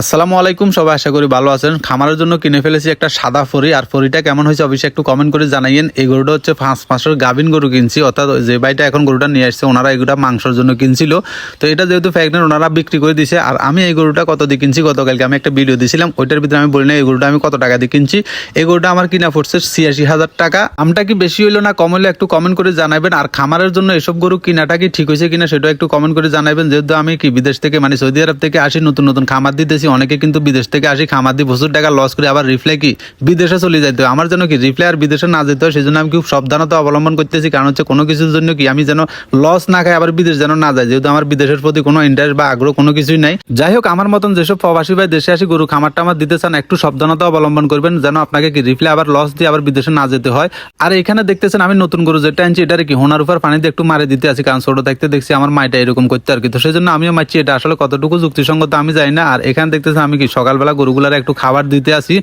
আসসালামু আলাইকুম, সবাই আশা করি ভালো আছেন। খামারের জন্য কিনে ফেলেছি একটা সাদা ফরি আর ফরিটা কেমন হয়েছে অবশ্যই একটু কমেন্ট করে জানাইয়েন। এই গরুটা হচ্ছে পাঁচ মাসের গাভিন গরু কিনছি, অর্থাৎ যে ভাইটা এখন গরুটা নিয়ে আসছে, ওনারা এই এগুলা মাংসের জন্য কিনছিল। তো এটা যেহেতু প্রেগনেন্ট ওনারা বিক্রি করে দিছে। আর আমি এই গরুটা কত দিয়ে কিনছি, গতকালকে আমি একটা ভিডিও দিয়েছিলাম ওইটার ভিতরে আমি বলি না এই গরুটা আমি কত টাকা দিয়ে কিনছি। এই গরুটা আমার কিনা পড়ছে ছিয়াশি হাজার টাকা। আমটা কি বেশি হইল না কম হলে একটু কমেন্ট করে জানাবেন। আর খামারের জন্য এসব গরু কিনাটা কি ঠিক হয়েছে কিনা সেটা একটু কমেন্ট করে জানাবেন। যেহেতু আমি কি বিদেশ থেকে মানে সৌদি আরব থেকে আসি, নতুন নতুন খামার দিতেছি অনেকে কিন্তু বিদেশ থেকে আসি খামার দিয়ে প্রচুর টাকা লস করে, আবার রিপ্লাই কি, বিদেশে চলে যাইতে হয়। আমার জন্য কি রিপ্লাই আর বিদেশে না যেতে হয় সেই জন্য আমি খুব সাবধানতা অবলম্বন করতেছি। কারণ হচ্ছে কোনো কিছুর জন্য কি আমি যেন লস না খাই, আবার বিদেশ যেন না যায়। যেহেতু আমার বিদেশের প্রতি কোনো ইন্টারেস্ট বা আগ্রহ কোনো কিছুই নাই। যাই হোক, আমার মতন যেসব প্রবাসী ভাই দেশে আসি, গরু খামার টামার দিতে চান, একটু সাবধানতা অবলম্বন করবেন, যেন আপনাকে কি রিপ্লাই আবার লস দিয়ে আবার বিদেশে না যেতে হয়। আর এখানে দেখতেছেন, আমি নতুন গরু যেটা আনছি, এটার কি হোনার উপর পানি দিয়ে একটু মারে দিতে আছি, কারণ ছোট থাকতে দেখছি আমার মাইটা এরকম করতে আর কি। তো সেই জন্য আমিও মারছি, এটা আসলে কতটুকু যুক্তিসঙ্গত আমি জানি না। আর এখানে দেখতেছেন, আমি কি সকালবেলা গরুগুলার একটু খাবার দিতে আসি?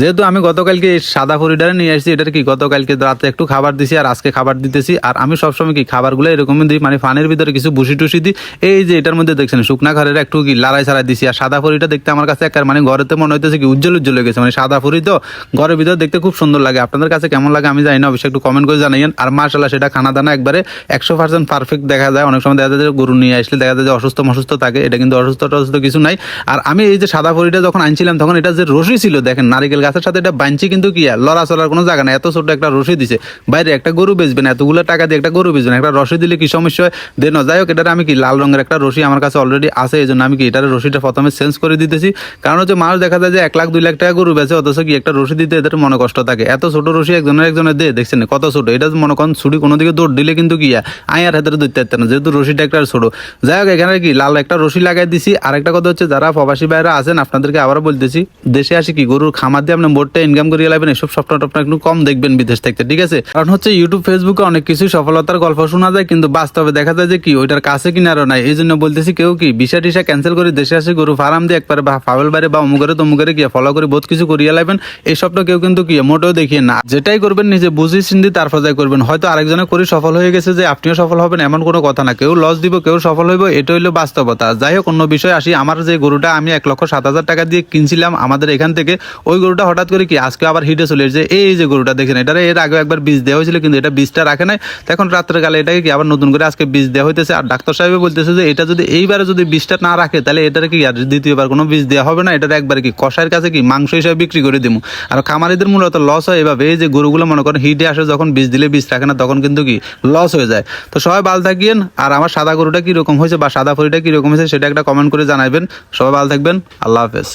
যেহেতু আমি গতকালকে এই সাদা ফরিডারে নিয়ে আসছি, এটার কি গতকালকে রাতে একটু খাবার দিছি আর আজকে খাবার দিতেছি? আর আমি সবসময় কি খাবারগুলো এরকমই দিই মানে ফানের ভিতরে কিছু বুসি টুসি দিই? এই যে এটার মধ্যে দেখছেন, শুকনা ঘরের একটু কি লাড়াই ছাড়াই দিছি। আর সাদা ফরিটা দেখতে আমার কাছে একবার মানে ঘরেতে মনে হইতেছে কি উজ্জ্বল উজ্জ্বল হয়ে গেছে। মানে সাদা ফরি তো ঘরের ভিতরে দেখতে খুব সুন্দর লাগে। আপনাদের কাছে কেমন লাগে আমি জানি না, অবশ্যই একটু কমেন্ট করে জানাইয়েন। আর মার্শাল্লাহ সেটা খানা দানা একবারে একশো পার্সেন্ট পারফেক্ট দেখা যায়। অনেক সময় দেখা যায় যে গরু নিয়ে আসলে দেখা যায় যে অসুস্থ মসুস্থ থাকে, এটা কিন্তু অসুস্থ টসুস্থ কিছু নাই। আর আমি এই যে সাদা ফরিটা যখন আনছিলাম, তখন এটা যে রশি ছিল, দেখেন নারিকেল গাছের সাথে এটা বাঞ্চি কিন্তু কি আর? লড়া চলার কোনো জায়গা না এত ছোট একটা রশি দিছে। বাইরে একটা গরু বেচবেন, এতগুলো টাকা দিয়ে একটা গরু বেচবেন, একটা রশি দিলে কি সমস্যা হয়? দেন যাই হোক, এটার আমি কি লাল রঙের একটা রশি আমার কাছে অলরেডি আছে এই জন্য আমি কি এটার রশিটা প্রথমে চেঞ্জ করে দিতেছি। কারণ হচ্ছে মানুষ দেখা যায় যে এক লাখ, দুই লাখ টাকা গরু বেচে, অথচ কি একটা রশি দিতে এদের মনে কষ্ট থাকে। এত ছোট রশি একজনের একজনের দে, দেখছেন? কত ছোট। এটা মনে করেন ছুটি কোনো দিকে দৌড় দিলে কিন্তু কি আয়ার হাতের ধরতে পারতেন না, যেহেতু রশিটা একটা ছোট। যাই হোক, এখানে কি লাল একটা রশি লাগাই দিছি। আর একটা কথা হচ্ছে, যারা প্রবাসী বাইরে আছেন, আপনাদেরকে আবারও বলতেছি, দেশে আসি কি, গরুর খামার দিয়ে আপনি মোটটা ইনকাম করিয়ে লাগবেন এসব স্বপ্ন টপ্ন একটু কম দেখবেন বিদেশ থেকে, ঠিক আছে? কারণ হচ্ছে ইউটিউব ফেসবুকে অনেক কিছু সফলতার গল্প শোনা যায়, কিন্তু বাস্তবে দেখা যায় যে কি, ওইটার কাছে কিনারও নাই। এই জন্য বলতেছি কেউ কি বিষা টিসা ক্যান্সেল করে দেশে আসে গরু ফার্ম দিয়ে একবারে বা ফাউল বাইরে বা অমুকরে তমুকরে গিয়ে ফলো করে বহুত কিছু করিয়ে লাগবেন এই সবটা কেউ কিন্তু কি, মোটেও দেখিয়ে না। যেটাই করবেন, নিজে বুঝি চিন্তি তারপর যাই করবেন। হয়তো আরেকজনে করে সফল হয়ে গেছে যে আপনিও সফল হবেন, এমন কোনো কথা না। কেউ লস দিব, কেউ সফল হইব এটা হইল বাস্তবতা। যাই হোক, অন্য বিষয় আসি। আমার যে গরুটা আমি এক লক্ষ সাত হাজার টাকা দিয়ে কিনছিলাম আমাদের এখান থেকে। ওই গরুটা হঠাৎ করে কি আজকে আবার হিটে চলে এসেছে। এই যে গরুটা দেখেন, এটা এর আগে একবার বীজ দেওয়া হয়েছিল, কিন্তু এটা বীজটা রাখে নাই। এখন রাত্রে কালে এটাকে কি আবার নতুন করে আজকে বীজ দেওয়া হইতেছে। আর ডাক্তার সাহেব বলতেছে যে এটা যদি এইবারে যদি বীজটা না রাখে, তাহলে এটার কি আর দ্বিতীয়বার কোনো বীজ দেওয়া হবে না। এটার একবার কি কষাইয়ের কাছে কি মাংস হিসাবে বিক্রি করে দিব আর খামারিদের মূলত লস হয় এভাবে। এই যে গরুগুলো মনে করেন হিটে আসে, যখন বীজ দিলে বীজ রাখে না, তখন কিন্তু কি লস হয়ে যায়। তো সবাই ভালো থাকিয়েন আর আমার সাদা গরুটা কীরকম হয়েছে বা সাদা ফরিটা কীরকম হয়েছে, সেটা একটা কমেন্ট করে জানাবেন সবাই ভালো থাকবেন। আল্লাহ হাফেজ